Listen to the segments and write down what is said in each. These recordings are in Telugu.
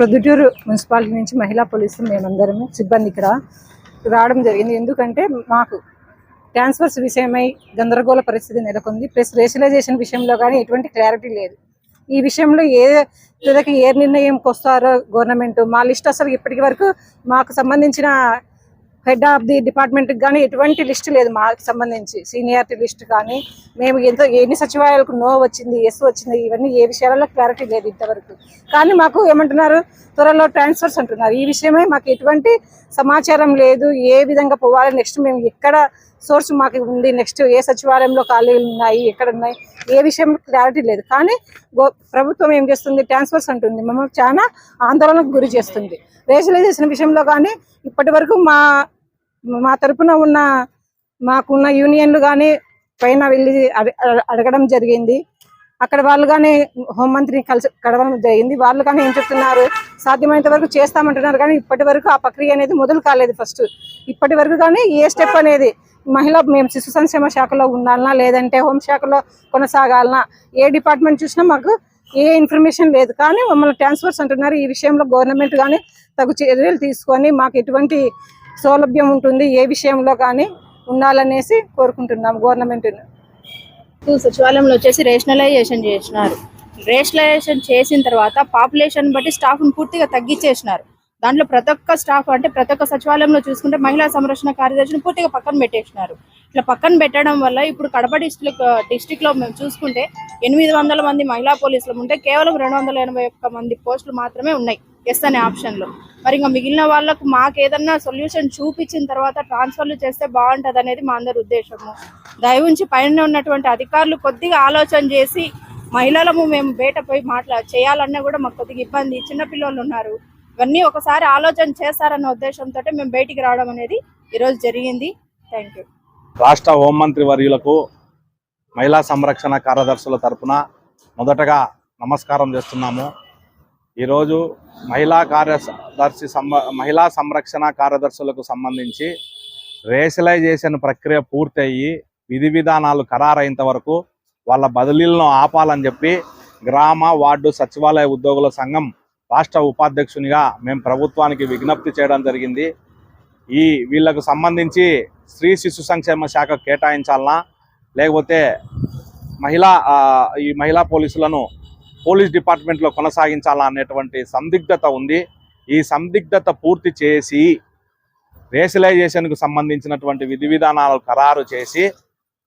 Proddatur municipality నుంచి మహిళా పోలీసులు మేమందరము సిబ్బంది ఇక్కడ రావడం జరిగింది. ఎందుకంటే మాకు ట్రాన్స్ఫర్స్ విషయమై గందరగోళ పరిస్థితి నెలకొంది. ప్లస్ రేషనలైజేషన్ విషయంలో కానీ ఎటువంటి క్లారిటీ లేదు. ఈ విషయంలో ఏ ఏ నిర్ణయంకి వస్తారో గవర్నమెంట్ మా లిస్ట్ అసలు ఇప్పటికి వరకు మాకు సంబంధించిన హెడ్ ఆఫ్ ది డిపార్ట్మెంట్కి కానీ ఎటువంటి లిస్ట్ లేదు మాకు సంబంధించి. సీనియారిటీ లిస్ట్ కానీ మేము ఎంతో ఎన్ని సచివాలయాలకు నో వచ్చింది ఎస్ వచ్చింది ఇవన్నీ ఏ విషయాలలో క్లారిటీ లేదు ఇంతవరకు. కానీ మాకు ఏమంటున్నారు త్వరలో ట్రాన్స్ఫర్స్ అంటున్నారు. ఈ విషయమై మాకు ఎటువంటి సమాచారం లేదు ఏ విధంగా పోవాలి నెక్స్ట్ మేము ఎక్కడ సోర్స్ మాకు ఉంది. నెక్స్ట్ ఏ సచివాలయంలో ఖాళీలు ఉన్నాయి ఎక్కడ ఉన్నాయి ఏ విషయం క్లారిటీ లేదు. కానీ గో- ప్రభుత్వం ఏం చేస్తుంది? ట్రాన్స్ఫర్స్ అంటుంది. మమ్మల్ని చాలా ఆందోళనకు గురి చేస్తుంది. రేషనలైజేషన్ విషయంలో కానీ ఇప్పటి వరకు మా మా తరపున ఉన్న మాకున్న యూనియన్లు కానీ పైన వెళ్ళి అడగడం జరిగింది. అక్కడ వాళ్ళు కానీ హోంమంత్రిని కలిసి కడవడం జరిగింది. వాళ్ళు కానీ ఏం చెప్తున్నారు? సాధ్యమైనంత వరకు చేస్తామంటున్నారు. కానీ ఇప్పటి వరకు ఆ ప్రక్రియ అనేది మొదలు కాలేదు ఫస్ట్. ఇప్పటి వరకు కానీ ఏ స్టెప్ అనేది మహిళ మేము శిశు సంక్షేమ శాఖలో ఉండాలనా లేదంటే హోంశాఖలో కొనసాగాలనా? ఏ డిపార్ట్మెంట్ చూసినా మాకు ఏ ఇన్ఫర్మేషన్ లేదు. కానీ మమ్మల్ని ట్రాన్స్ఫర్స్ అంటున్నారు. ఈ విషయంలో గవర్నమెంట్ కానీ తగు చర్యలు తీసుకొని మాకు ఎటువంటి సౌలభ్యం ఉంటుంది ఏ విషయంలో కానీ ఉండాలనేసి కోరుకుంటున్నాం గవర్నమెంట్ని సచివాలయంలో వచ్చేసి రేషనలైజేషన్ చేసినారు. రేషనలైజేషన్ చేసిన తర్వాత పాపులేషన్ బట్టి స్టాఫ్ను పూర్తిగా తగ్గించేసినారు. దాంట్లో ప్రతి ఒక్క స్టాఫ్ అంటే ప్రతి ఒక్క సచివాలయంలో చూసుకుంటే మహిళా సంరక్షణ కార్యదర్శిని పూర్తిగా పక్కన పెట్టేసినారు. ఇట్లా పక్కన పెట్టడం వల్ల ఇప్పుడు కడప డిస్ట్రిక్ట్ డిస్టిక్లో మేము చూసుకుంటే ఎనిమిది వందల మంది మహిళా పోలీసులు ఉంటే కేవలం రెండు వందల ఎనభై ఒక్క మంది పోస్టులు మాత్రమే ఉన్నాయి ఎస్ అనే ఆప్షన్లో. మరి ఇంకా మిగిలిన వాళ్ళకు మాకు ఏదన్నా సొల్యూషన్ చూపించిన తర్వాత ట్రాన్స్ఫర్లు చేస్తే బాగుంటది అనేది మా అందరి ఉద్దేశము. దయవుంచి పైన ఉన్నటువంటి అధికారులు కొద్దిగా ఆలోచన చేసి మహిళలము మేము బయట పోయి మాట్లా చేయాలన్నా కూడా మాకు కొద్దిగా ఇబ్బంది. చిన్నపిల్లలు ఉన్నారు. ఇవన్నీ ఒకసారి ఆలోచన చేశారన్న ఉద్దేశంతో మేము బయటికి రావడం అనేది ఈరోజు జరిగింది. థ్యాంక్ యూ రాష్ట్ర హోంమంత్రి వర్యులకు మహిళా సంరక్షణ కార్యదర్శుల తరపున మొదటగా నమస్కారం చేస్తున్నాము. ఈరోజు మహిళా కార్యదర్శి సంబ మహిళా సంరక్షణ కార్యదర్శులకు సంబంధించి రేషలైజేషన్ ప్రక్రియ పూర్తయ్యి విధి విధానాలు ఖరారైనంత వరకు వాళ్ళ బదిలీలను ఆపాలని చెప్పి గ్రామ వార్డు సచివాలయ ఉద్యోగుల సంఘం రాష్ట్ర ఉపాధ్యక్షునిగా మేము ప్రభుత్వానికి విజ్ఞప్తి చేయడం జరిగింది. ఈ వీళ్ళకు సంబంధించి స్త్రీ శిశు సంక్షేమ శాఖ కేటాయించాలనా లేకపోతే మహిళా ఈ మహిళా పోలీసులను పోలీస్ డిపార్ట్మెంట్లో కొనసాగించాలా అనేటువంటి సందిగ్ధత ఉంది. ఈ సందిగ్ధత పూర్తి చేసి రేషలైజేషన్కు సంబంధించినటువంటి విధి విధానాలు ఖరారు చేసి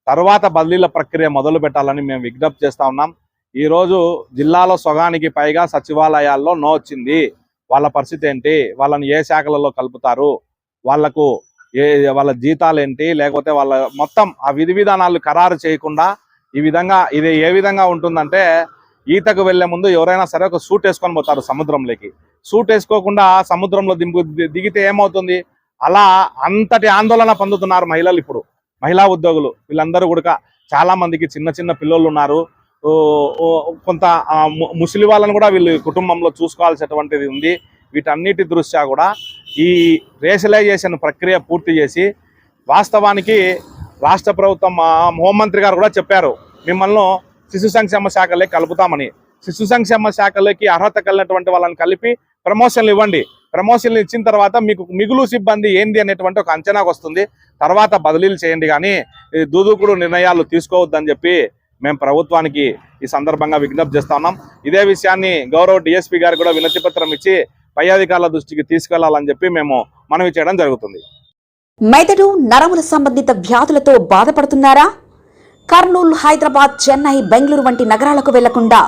తర్వాత బదిలీల ప్రక్రియ మొదలు పెట్టాలని మేము విజ్ఞప్తి చేస్తా ఉన్నాం. ఈరోజు జిల్లాలో సగానికి పైగా సచివాలయాల్లో నో వచ్చింది. వాళ్ళ పరిస్థితి ఏంటి? వాళ్ళని ఏ శాఖలలో కలుపుతారు? వాళ్ళకు ఏ వాళ్ళ జీతాలు ఏంటి? లేకపోతే వాళ్ళ మొత్తం ఆ విధి విధానాలు ఖరారు చేయకుండా ఈ విధంగా ఇది ఏ విధంగా ఉంటుందంటే ఈతకు వెళ్ళే ముందు ఎవరైనా సరే ఒక సూట్ వేసుకొని పోతారు సముద్రంలోకి. సూట్ వేసుకోకుండా సముద్రంలో దింపు దిగితే ఏమవుతుంది? అలా అంతటి ఆందోళన పొందుతున్నారు మహిళలు ఇప్పుడు. మహిళా ఉద్యోగులు వీళ్ళందరూ కూడా చాలా మందికి చిన్న చిన్న పిల్లలు ఉన్నారు. కొంత ముసలి వాళ్ళని కూడా వీళ్ళు కుటుంబంలో చూసుకోవాల్సినటువంటిది ఉంది. వీటన్నిటి దృష్ట్యా కూడా ఈ రేషలైజేషన్ ప్రక్రియ పూర్తి చేసి వాస్తవానికి రాష్ట్ర ప్రభుత్వం హోంమంత్రి గారు కూడా చెప్పారు మిమ్మల్ని శిశు సంక్షేమ శాఖలే కలుపుతామని. శిశు సంక్షేమ శాఖలోకి అర్హత కలిగినటువంటి వాళ్ళని కలిపి ప్రమోషన్లు ఇవ్వండి. ప్రమోషన్లు ఇచ్చిన తర్వాత మీకు మిగులు సిబ్బంది ఏంది అనేటువంటి ఒక అంచనాకు వస్తుంది. తర్వాత బదిలీలు చేయండి కానీ దూదుకుడు నిర్ణయాలు తీసుకోవద్దని చెప్పి మేము ప్రభుత్వానికి ఈ సందర్భంగా విజ్ఞప్తి చేస్తా ఉన్నాం. ఇదే విషయాన్ని గౌరవ డిఎస్పీ గారు కూడా వినతిపత్రం ఇచ్చి పై అధికారుల దృష్టికి తీసుకెళ్ళాలని చెప్పి మేము మనవి చేయడం జరుగుతుంది. మెదడు నరముల సంబంధిత వ్యాధులతో బాధపడుతున్నారా? కర్నూలు హైదరాబాద్ చెన్నై బెంగళూరు వంటి నగరాలకు వెళ్ళకుండా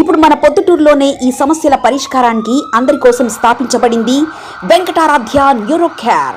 ఇప్పుడు మన పొద్దుటూరులోనే ఈ సమస్యల పరిష్కారానికి అందరి కోసం స్థాపించబడింది వెంకటారాధ్య న్యూరో కేర్